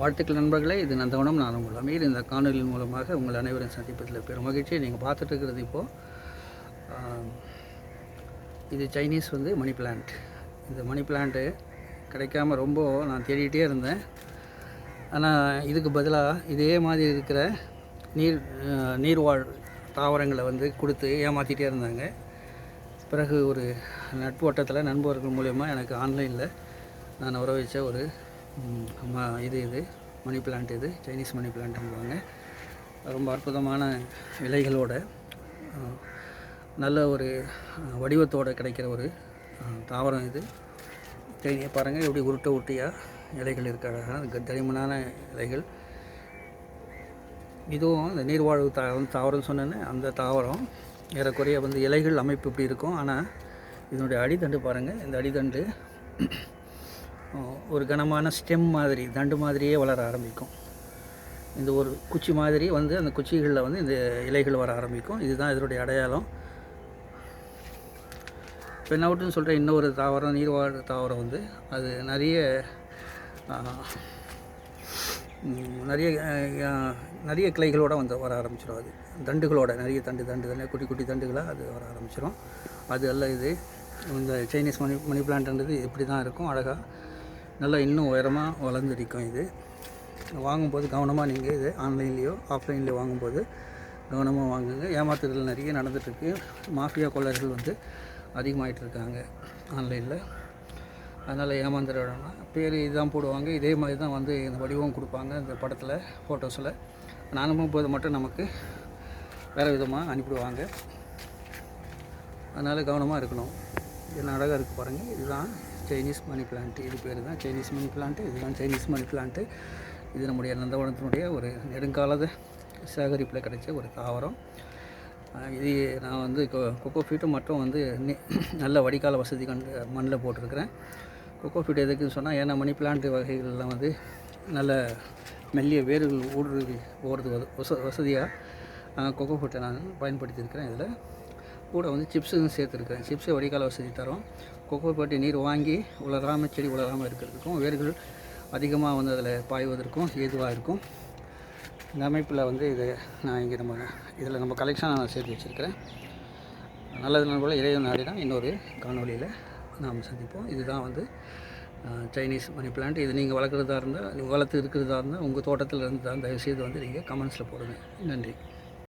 வாழ்த்துக்கள் நண்பர்களே இது நந்தவனம். நான் உங்கள் அமீர். இந்த காணொலியின் மூலமாக உங்கள் அனைவரும் சந்திப்பதில் பெரும் மகிழ்ச்சி. நீங்கள் பார்த்துட்டு இருக்கிறது இப்போது இது சைனீஸ் வந்து மணி பிளான்ட். இந்த மணி பிளான்ட்டு கிடைக்காம ரொம்ப நான் தேடிகிட்டே இருந்தேன். ஆனால் இதுக்கு பதிலாக இதே மாதிரி இருக்கிற நீர் நீர்வாழ் தாவரங்களை வந்து கொடுத்து ஏமாற்றிட்டே இருந்தாங்க. பிறகு ஒரு நட்போட்டத்தில் நண்பர்கள் மூலயமா எனக்கு ஆன்லைனில் நான் வர வச்ச ஒரு இது இது. மணி பிளான்ட் இது. சைனீஸ் மணி பிளான்ட்டுங்குவாங்க ரொம்ப அற்புதமான இலைகளோட நல்ல ஒரு வடிவத்தோடு கிடைக்கிற ஒரு தாவரம் இது. தேனியை பாருங்கள் எப்படி உருட்டை உருட்டியாக இலைகள் இருக்க அழகான தடிமனான இலைகள். இதுவும் இந்த நீர்வாழ்வு தா தாவரம் சொன்னேன்னு அந்த தாவரம் ஏறக்குறைய வந்து இலைகள் அமைப்பு இப்படி இருக்கும். ஆனால் இதனுடைய அடித்தண்டு பாருங்கள் இந்த அடித்தண்டு ஒரு கனமான ஸ்டெம் மாதிரி தண்டு மாதிரியே வளர ஆரம்பிக்கும். இந்த ஒரு குச்சி மாதிரி வந்து அந்த குச்சிகளில் வந்து இந்த இலைகள் வர ஆரம்பிக்கும். இதுதான் இதனுடைய அடையாளம். பெண்ணவுட்டுன்னு சொல்கிற இன்னொரு தாவரம் நீர்வாழ் தாவரம் வந்து அது நிறைய நிறைய நிறைய கிளைகளோடு வந்து வர ஆரம்பிச்சிடும் அது. தண்டுகளோட நிறைய தண்டு தண்டு தண்டு குட்டி குட்டி தண்டுகளாக அது வர ஆரம்பிச்சிடும் அது அல்ல இது இந்த சைனீஸ் மணி மணி பிளான்ட்ன்றது இப்படி தான் இருக்கும் அழகாக நல்லா இன்னும் உயரமாக வளர்ந்துருக்கும் இது. வாங்கும்போது கவனமாக நீங்கள் இது ஆன்லைன்லேயோ ஆஃப்லைன்லேயோ வாங்கும்போது கவனமாக வாங்குங்க. ஏமாத்துதல் நிறைய நடந்துகிட்ருக்கு மாஃபியா கொள்ளர்கள் வந்து அதிகமாகிட்டு இருக்காங்க ஆன்லைனில். அதனால் ஏமாந்துட வேணாம். பேர் இதுதான் போடுவாங்க. இதே மாதிரி தான் வந்து இந்த வடிவம் கொடுப்பாங்க இந்த படத்தில் ஃபோட்டோஸில் நானும் அனுப்பும்போது மட்டும் நமக்கு வேறு விதமாக அனுப்பிடுவாங்க. அதனால் கவனமாக இருக்கணும். என்ன அழகாக இருக்குது பாருங்கள் இதுதான் சைனீஸ் மணி பிளான்ட் இது பேர் தான் சைனீஸ் மணி பிளான்ட்டு இதுதான் சைனீஸ் மணி பிளான்ட்டு இது நம்முடைய நந்தவனத்தினுடைய ஒரு நெடுங்காலத சேகரிப்பில் கிடைச்ச ஒரு தாவரம். இது நான் வந்து கொ- கொக்கோ ஃபீட்டு மட்டும் வந்து நி- நல்ல வடிகால வசதி கண்டு மண்ணில் போட்டிருக்கிறேன். கொக்கோ ஃபீட் எதுக்குன்னு சொன்னால் ஏன்னா மணி பிளான்ட் வகைகள்லாம் வந்து நல்ல மெல்லிய வேர்கள் ஊடுருவி போகிறது வச வசதியாக கொக்கோ ஃபீட்டை நான் பயன்படுத்தியிருக்கிறேன் இதில். கூட வந்து சிப்ஸும் சேர்த்துருக்குறேன். சிப்ஸை வடிகால வசதி தரும். கொக்கோ பாட்டி நீர் வாங்கி உலராமல் செடி உலராமல் இருக்கிறதுக்கும் வேர்கள் அதிகமாக வந்து அதில் பாய்வதற்கும் ஏதுவாக இருக்கும். இந்த அமைப்பில் வந்து இது நான் இங்கே நம்ம இதில் நம்ம கலெக்ஷன் நான் சேர்த்து வச்சுருக்கிறேன். நல்லது நண்பர்கள் இறைவன் தான் இன்னொரு காணொலியில் நாம் சந்திப்போம். இதுதான் வந்து சைனீஸ் மணி பிளான்ட் இது நீங்கள் வளர்க்குறதா இருந்தால் வளர்த்து இருக்கிறதா இருந்தால் உங்கள் தோட்டத்தில் இருந்தால் தயவுசெய்து வந்து நீங்கள் கமெண்ட்ஸில் போடுங்க. நன்றி.